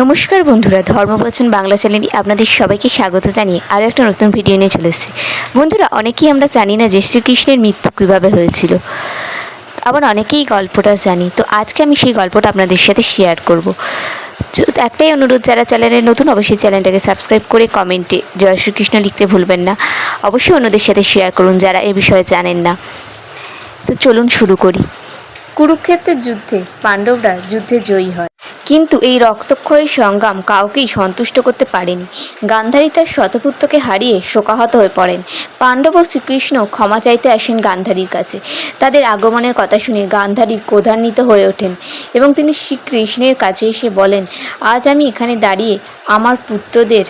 নমস্কার বন্ধুরা, ধর্মবচন বাংলা চ্যানেলে আপনাদের সবাইকে স্বাগত জানিয়ে আরও একটা নতুন ভিডিও নিয়ে চলে এসেছি। বন্ধুরা, অনেকেই আমরা জানি না যে শ্রীকৃষ্ণের মৃত্যু কীভাবে হয়েছিল। আবার অনেকেই গল্পটা জানি। তো আজকে আমি সেই গল্পটা আপনাদের সাথে শেয়ার করব। একটাই অনুরোধ, যারা চ্যানেলে নতুন, অবশ্যই চ্যানেলটাকে সাবস্ক্রাইব করে কমেন্টে জয় শ্রীকৃষ্ণ লিখতে ভুলবেন না। অবশ্যই অন্যদের সাথে শেয়ার করুন, যারা এ বিষয়ে জানেন না। তো চলুন শুরু করি। কুরুক্ষেত্রের যুদ্ধে পাণ্ডবরা যুদ্ধে জয়ী হয়। কিন্তু এই রক্তক্ষয়ী সংগ্রাম কাউকেই সন্তুষ্ট করতে পারেনি। গান্ধারী তার শতপুত্রকে হারিয়ে শোকাহত হয়ে পড়েন। পাণ্ডব ও শ্রীকৃষ্ণ ক্ষমা চাইতে আসেন গান্ধারীর কাছে। তাদের আগমনের কথা শুনে গান্ধারী ক্রোধান্বিত হয়ে ওঠেন এবং তিনি শ্রীকৃষ্ণের কাছে এসে বলেন, আজ আমি এখানে দাঁড়িয়ে আমার পুত্রদের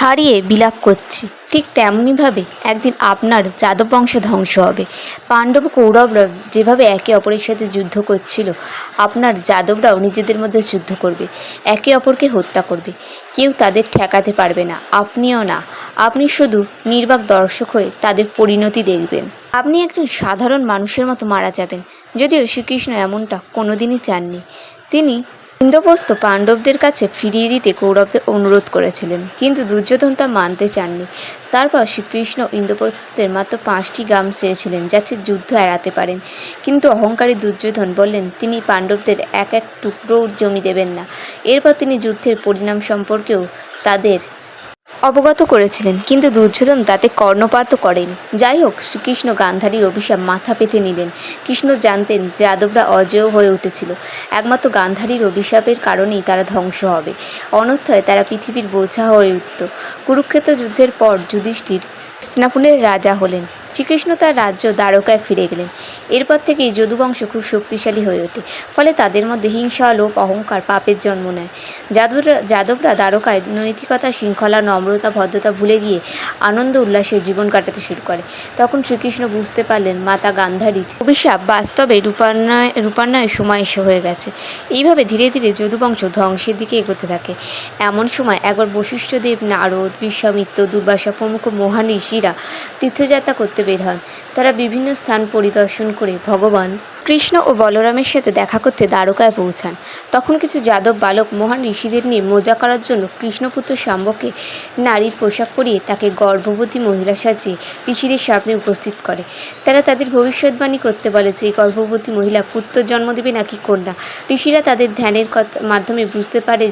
হারিয়ে বিলাপ করছি। ঠিক তেমনিভাবে একদিন আপনার যাদব বংশ ধ্বংস হবে। পাণ্ডব কৌরবরা যেভাবে একে অপরের সাথে যুদ্ধ করছিল, আপনার যাদবরাও নিজেদের মধ্যে যুদ্ধ করবে, একে অপরকে হত্যা করবে। কেউ তাদের ঠেকাতে পারবে না, আপনিও না। আপনি শুধু নির্বাক দর্শক হয়ে তাদের পরিণতি দেখবেন। আপনি একজন সাধারণ মানুষের মতো মারা যাবেন, যদিও শ্রীকৃষ্ণ এমনটা কোনোদিনই চাননি। তিনি ইন্দ্রপ্রস্থ পাণ্ডবদের কাছে ফিরিয়ে দিতে কৌরবদের অনুরোধ করেছিলেন, কিন্তু দুর্যোধন তা মানতে চাননি। তারপর শ্রীকৃষ্ণ ইন্দ্রপ্রস্তের মাত্র পাঁচটি গ্রাম চেয়েছিলেন যাতে যুদ্ধ এড়াতে পারেন। কিন্তু অহংকারী দুর্যোধন বললেন, তিনি পাণ্ডবদের এক এক টুকরো জমি দেবেন না। এরপর তিনি যুদ্ধের পরিণাম সম্পর্কেও তাদের অবগত করেছিলেন, কিন্তু দুর্যোধন তাতে কর্ণপাতও করেন। যাই হোক, শ্রীকৃষ্ণ গান্ধারীর অভিশাপ মাথা পেতে নিলেন। কৃষ্ণ জানতেন যাদবরা অজেয় হয়ে উঠেছিল। একমাত্র গান্ধারীর অভিশাপের কারণেই তারা ধ্বংস হবে। অনর্থয় তারা পৃথিবীর বোঝা হয়ে উঠত। কুরুক্ষেত্র যুদ্ধের পর যুধিষ্ঠির স্নাপুরের রাজা হলেন। শ্রীকৃষ্ণ তার রাজ্য দ্বারকায় ফিরে গেলেন। এরপর থেকেই যদুবংশ খুব শক্তিশালী হয়ে ওঠে। ফলে তাদের মধ্যে হিংসা, লোভ, অহংকার, পাপের জন্ম নেয়। যাদবরা যাদবরা দ্বারকায় নৈতিকতা, শৃঙ্খলা, নম্রতা, ভদ্রতা ভুলে গিয়ে আনন্দ উল্লাসে জীবন কাটাতে শুরু করে। তখন শ্রীকৃষ্ণ বুঝতে পারলেন, মাতা গান্ধারীর অভিশাপ বাস্তবে রূপান্নয় রূপান্বয়ের সময় এসে হয়ে গেছে। এইভাবে ধীরে ধীরে যদুবংশ ধ্বংসের দিকে এগোতে থাকে। এমন সময় একবার বশিষ্ঠদেব নারদ, বিশ্বামিত্র, দুর্বাসা প্রমুখ মহান ঋষিরা তীর্থযাত্রা করতে বের হন। তারা বিভিন্ন স্থান পরিদর্শন করে ভগবান কৃষ্ণ ও বলরামের সাথে দেখা করতে দ্বারকায় পৌঁছান। তখন কিছু যাদব বালক মহান ঋষিদের নিয়ে মজা করার জন্য কৃষ্ণপুত্র শাম্বকে নারীর পোশাক পরিয়ে তাকে গর্ভবতী মহিলা সাজিয়ে ঋষিদের সামনে উপস্থিত করে। তারা তাদের ভবিষ্যৎবাণী করতে বলে যে গর্ভবতী মহিলা পুত্র জন্ম দেবে নাকি কন্যা? ঋষিরা তাদের ধ্যানের মাধ্যমে বুঝতে পারে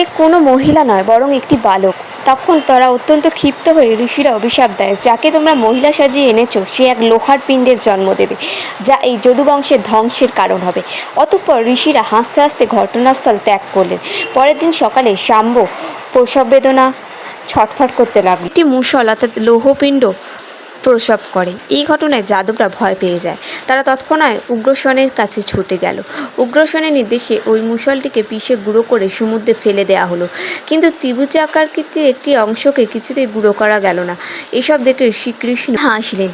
এ কোনো মহিলা নয়, বরং একটি বালক। তখন তারা অত্যন্ত ক্ষিপ্ত হয়ে ঋষিরা অভিশাপ দেয়, যাকে তোমরা মহিলা সাজিয়ে এনেছো, সে এক লোহার পিণ্ডের জন্ম দেবে, যা এই যদুবংশের ধ্বংসের কারণ হবে। অতঃপর ঋষিরা হাসতে হাসতে ঘটনাস্থল ত্যাগ করলেন। পরের দিন সকালে শাম্ব প্রসব বেদনা ছটফট করতে লাগল। একটি মুসল অর্থাৎ লৌহপিণ্ড প্রসব করে। এই ঘটনায় যাদবরা ভয় পেয়ে যায়। তারা তৎক্ষণাৎ উগ্রসেনের কাছে ছুটে গেল। উগ্রসনের নির্দেশে ওই মুসলটিকে পিষে গুঁড়ো করে সমুদ্রে ফেলে দেওয়া হলো। কিন্তু ত্রিভুজাকারকৃতির একটি অংশকে কিছুতেই গুঁড়ো করা গেল না। এসব দেখে শ্রীকৃষ্ণ হাসলেন।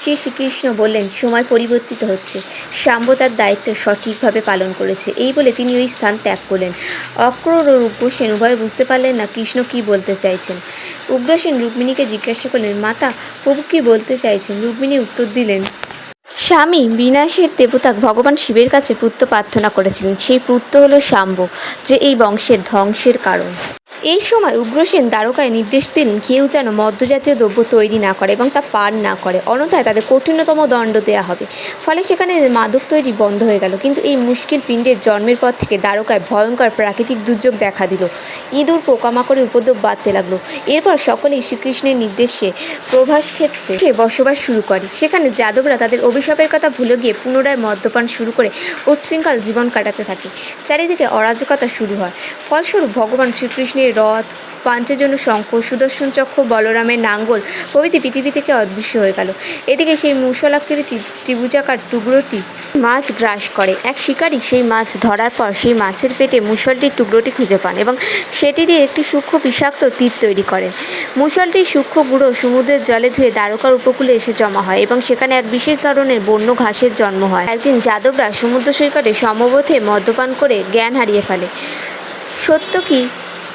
শ্রী শ্রীকৃষ্ণ বললেন, সময় পরিবর্তিত হচ্ছে। শাম্ব তার দায়িত্ব সঠিকভাবে পালন করেছে। এই বলে তিনি ওই স্থান ত্যাগ করলেন। অক্রূর ও উগ্রসেন উভয়ে বুঝতে পারলেন না কৃষ্ণ কি বলতে চাইছেন। উগ্রসেন রুক্মিণীকে জিজ্ঞাসা করলেন, মাতা, প্রভু কি বলতে চাইছেন? রুক্মিণী উত্তর দিলেন, স্বামী বিনাশের দেবতা ভগবান শিবের কাছে পুত্র প্রার্থনা করেছিলেন। সেই পুত্র হলো শাম্ব যে এই বংশের ধ্বংসের কারণ। এই সময় উগ্রসেন দ্বারকায় নির্দেশ দিলেন কেউ যেন মদ্যজাতীয় দ্রব্য তৈরি না করে এবং তা পান না করে। অন্যথায় তাদের কঠিনতম দণ্ড দেওয়া হবে। ফলে সেখানে মাদক তৈরি বন্ধ হয়ে গেল। কিন্তু এই মুশকিল পিণ্ডের জন্মের পর থেকে দ্বারকায় ভয়ঙ্কর প্রাকৃতিক দুর্যোগ দেখা দিল। ইঁদুর পোকামাকড়ে উপদ্রব বাড়তে লাগল। এরপর সকলেই শ্রীকৃষ্ণের নির্দেশে প্রভাস ক্ষেত্রে সে বসবাস শুরু করে। সেখানে যাদবরা তাদের অভিশাপের কথা ভুলে গিয়ে পুনরায় মদ্যপান শুরু করে উচ্ছৃঙ্খল জীবন কাটাতে থাকে। চারিদিকে অরাজকতা শুরু হয়। ফলস্বরূপ ভগবান শ্রীকৃষ্ণের রথ পাঞ্চজন্য শঙ্খ সুদর্শন চক্র, বলরামের নাঙ্গল প্রভৃতি পৃথিবী থেকে অদৃশ্য হয়ে গেল। এদিকে সেই মুসলাকৃতি ত্রিভুজাকার টুকরোটি মাছ গ্রাস করে। এক শিকারী সেই মাছ ধরার পর সেই মাছের পেটে মুসলটির টুকরোটি খুঁজে পান এবং সেটি দিয়ে একটি সূক্ষ্ম বিষাক্ত তীর তৈরি করেন। মুসলটির সূক্ষ্ম গুঁড়ো সমুদ্রের জলে ধুয়ে দ্বারকার উপকূলে এসে জমা হয় এবং সেখানে এক বিশেষ ধরনের বন্য ঘাসের জন্ম হয়। একদিন যাদবরা সমুদ্র সৈকতে সমবোধে মদ্যপান করে জ্ঞান হারিয়ে ফেলে। সত্য কি?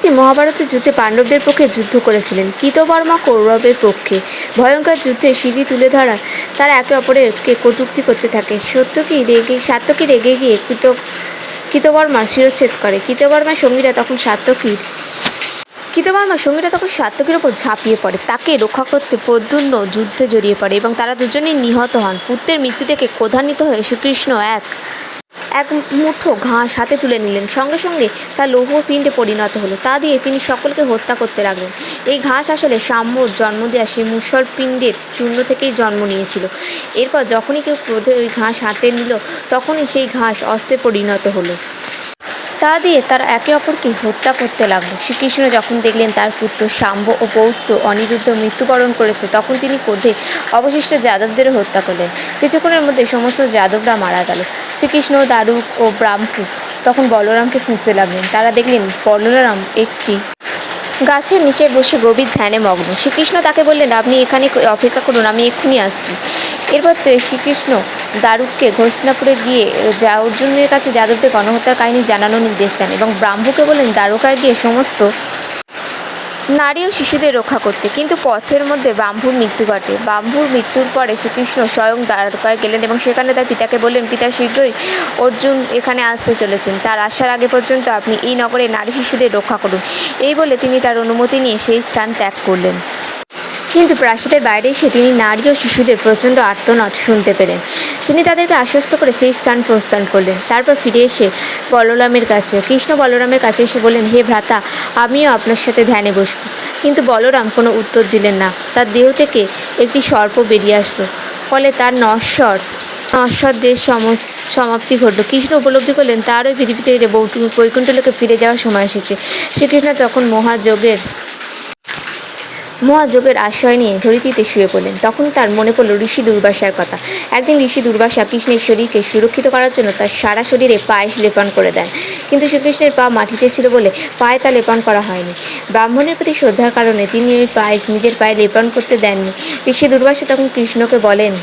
তিনি মহাভারতের যুদ্ধে পাণ্ডবদের পক্ষে যুদ্ধ করেছিলেন। কৃতবর্মা কৌরবের পক্ষে। ভয়ঙ্কর যুদ্ধে সিঁড়ি তুলে ধরা তারা একে অপরেরকে কটূক্তি করতে থাকে। সত্য কি রেগে, সাত্যকী রেগে গিয়ে কৃত, কৃতবর্মা শিরচ্ছেদ করে। কৃতবর্মার সঙ্গীরা তখন সাত্যকীর কৃতবর্মা সঙ্গীরা তখন সাত্যকীর ওপর ঝাঁপিয়ে পড়ে। তাকে রক্ষা করতে প্রদ্যুন্ন যুদ্ধে জড়িয়ে পড়ে এবং তারা দুজনেই নিহত হন। পুত্রের মৃত্যু থেকে ক্রোধান্বিত হয়ে শ্রীকৃষ্ণ এক এক মুঠো ঘাস হাতে তুলে নিলেন। সঙ্গে সঙ্গে তা লৌহ পিণ্ডে পরিণত হলো। তা দিয়ে তিনি সকলকে হত্যা করতে লাগলেন। এই ঘাস আসলে সাম্যর জন্ম দেওয়া সেই মুসল পিণ্ডের চূর্ণ থেকেই জন্ম নিয়েছিল। এরপর যখনই কেউ ক্রোধে ওই ঘাস হাতে নিল, তখনই সেই ঘাস অস্ত্রে পরিণত হলো। তা দিয়ে তারা একে অপরকে হত্যা করতে লাগল। শ্রীকৃষ্ণ যখন দেখলেন তার পুত্র শাম্ব ও পৌত্র অনিরুদ্ধ মৃত্যুবরণ করেছে, তখন তিনি ক্রোধে অবশিষ্ট যাদবদেরও হত্যা করলেন। কিছুক্ষণের মধ্যে সমস্ত যাদবরা মারা গেল। শ্রীকৃষ্ণ, দারুক ও ব্রাহ্মু তখন বলরামকে খুঁজতে লাগলেন। তারা দেখলেন বলরাম একটি গাছের নিচে বসে গভীর ধ্যানে মগ্ন। শ্রীকৃষ্ণ তাকে বললেন, আপনি এখানে অপেক্ষা করুন, আমি এক্ষুনি আসছি। এরপর শ্রীকৃষ্ণ দারুককে ঘোষণাপুরে গিয়ে যা অর্জুনের কাছে যাদবদের গণহত্যার কাহিনী জানানোর নির্দেশ দেন এবং ব্রাহ্মকে বলেন দ্বারকায় গিয়ে সমস্ত নারী ও শিশুদের রক্ষা করতে। কিন্তু পথের মধ্যে ব্রাহ্মুর মৃত্যু ঘটে। ব্রাহ্মুর মৃত্যুর পরে শ্রীকৃষ্ণ স্বয়ং দ্বারকায় গেলেন এবং সেখানে তার পিতাকে বললেন, পিতা, শীঘ্রই অর্জুন এখানে আসতে চলেছেন। তার আসার আগে পর্যন্ত আপনি এই নগরে নারী শিশুদের রক্ষা করুন। এই বলে তিনি তার অনুমতি নিয়ে সেই স্থান ত্যাগ করলেন। কিন্তু প্রাসাদের বাইরে এসে তিনি নারী ও শিশুদের প্রচণ্ড আর্তনাদ শুনতে পেলেন। তিনি তাদেরকে আশ্বস্ত করে সেই স্থান প্রস্থান করলেন। তারপর ফিরে এসে বলরামের কাছে, কৃষ্ণ বলরামের কাছে এসে বললেন, হে ভ্রাতা, আমিও আপনার সাথে ধ্যানে বসব। কিন্তু বলরাম কোনো উত্তর দিলেন না। তার দেহ থেকে একটি সর্প বেরিয়ে আসলো। ফলে তার নশ্বর নশ্বর দেশ সমস- সমাপ্তি ঘটল। কৃষ্ণ উপলব্ধি করলেন তার ওই পৃথিবীতে বৈকু- বৈকুণ্ঠলোকে ফিরে যাওয়ার সময় এসেছে। শ্রীকৃষ্ণ তখন মহাযোগের মহাযোগের আশ্রয় নিয়ে ধরিত্রীতে শুয়ে পড়লেন। তখন তার মনে পড়ল ঋষি দুর্বাসার কথা। একদিন ঋষি দুর্বাসা কৃষ্ণের শরীরকে সুরক্ষিত করার জন্য তার সারা শরীরে পায়েস লেপন করে দেন। কিন্তু শ্রীকৃষ্ণের পা মাটিতে ছিল বলে পায়ে তা লেপন করা হয়নি। ব্রাহ্মণের প্রতি শ্রদ্ধার কারণে তিনি ওই পায়েস নিজের পায়ে লেপন করতে দেননি। ঋষি দুর্বাসা তখন কৃষ্ণকে বলেন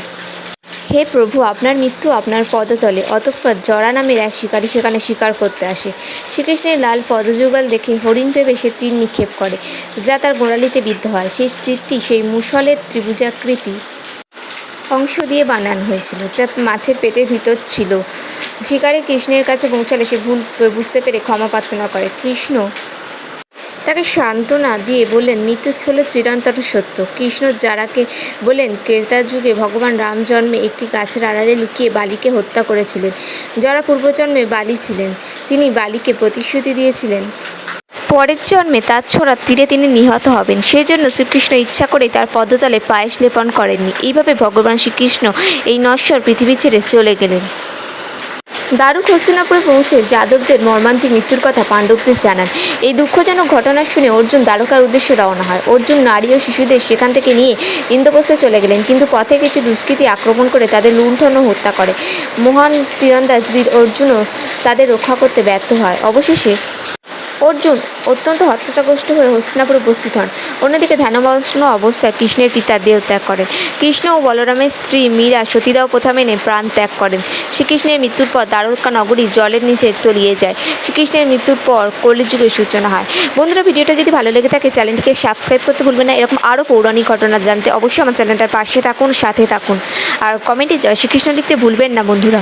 হে প্রভু, আপনার মৃত্যু আপনার পদতলে। অতঃপর জরা নামের এক শিকারী সেখানে শিকার করতে আসে। শ্রীকৃষ্ণের লাল পদযুগল দেখে হরিণ ভেবে সে তীর নিক্ষেপ করে, যা তার গোড়ালিতে বিদ্ধ হয়। সেই তীরটি সেই মুসলের ত্রিভুজাকৃতি অংশ দিয়ে বানানো হয়েছিল, যা মাছের পেটের ভিতর ছিল। শিকারে কৃষ্ণের কাছে পৌঁছালে সে ভুল, বুঝতে পেরে ক্ষমা প্রার্থনা করে। কৃষ্ণ তাকে সান্ত্বনা দিয়ে বললেন, মৃত্যু হলো চিরন্তর সত্য। কৃষ্ণ যারাকে বললেন ক্রেতা যুগে ভগবান রাম জন্মে একটি গাছের আড়ালে লুকিয়ে বালিকে হত্যা করেছিলেন। যারা পূর্বজন্মে বালি ছিলেন, তিনি বালিকে প্রতিশ্রুতি দিয়েছিলেন। পরের জন্মে তার ছোড়া তীরে তিনি নিহত হবেন। সেই জন্য শ্রীকৃষ্ণ ইচ্ছা করেই তার পদতলে পায়েস লেপন করেননি। এইভাবে ভগবান শ্রীকৃষ্ণ এই নশ্বর পৃথিবী ছেড়ে চলে গেলেন। দারুক হস্তিনাপুরে পৌঁছে যাদবদের মর্মান্তিক মৃত্যুর কথা পাণ্ডবদের জানান। এই দুঃখজনক ঘটনা শুনে অর্জুন দ্বারকার উদ্দেশ্যে রওনা হয়। অর্জুন নারী ও শিশুদের সেখান থেকে নিয়ে ইন্দ্রপ্রস্থে চলে গেলেন, কিন্তু পথে কিছু দুষ্কৃতি আক্রমণ করে তাদের লুণ্ঠন ও হত্যা করে। মহান তীরন্দাজ বীর অর্জুনও তাদের রক্ষা করতে ব্যর্থ হয়। অবশেষে অর্জুন, অত্যন্ত হতচ্ছাগ্রস্ত হয়ে হস্তিনাপুরে উপস্থিত হন। অন্যদিকে ধ্যানমগ্ন অবস্থায় কৃষ্ণের পিতা দেহ ত্যাগ করেন। কৃষ্ণ ও বলরামের স্ত্রী মীরা সতীদাহ প্রথা মেনে প্রাণ ত্যাগ করেন। শ্রীকৃষ্ণের মৃত্যুর পর দ্বারকা নগরী জলের নিচে তলিয়ে যায়। শ্রীকৃষ্ণের মৃত্যুর পর কলিযুগের সূচনা হয়। বন্ধুরা, ভিডিওটা যদি ভালো লেগে থাকে, চ্যানেলটিকে সাবস্ক্রাইব করতে ভুলবেন না। এরকম আরও পৌরাণিক ঘটনা জানতে অবশ্যই আমার চ্যানেলটার পাশে থাকুন, সাথে থাকুন। আর কমেন্টে জয় শ্রীকৃষ্ণ লিখতে ভুলবেন না, বন্ধুরা।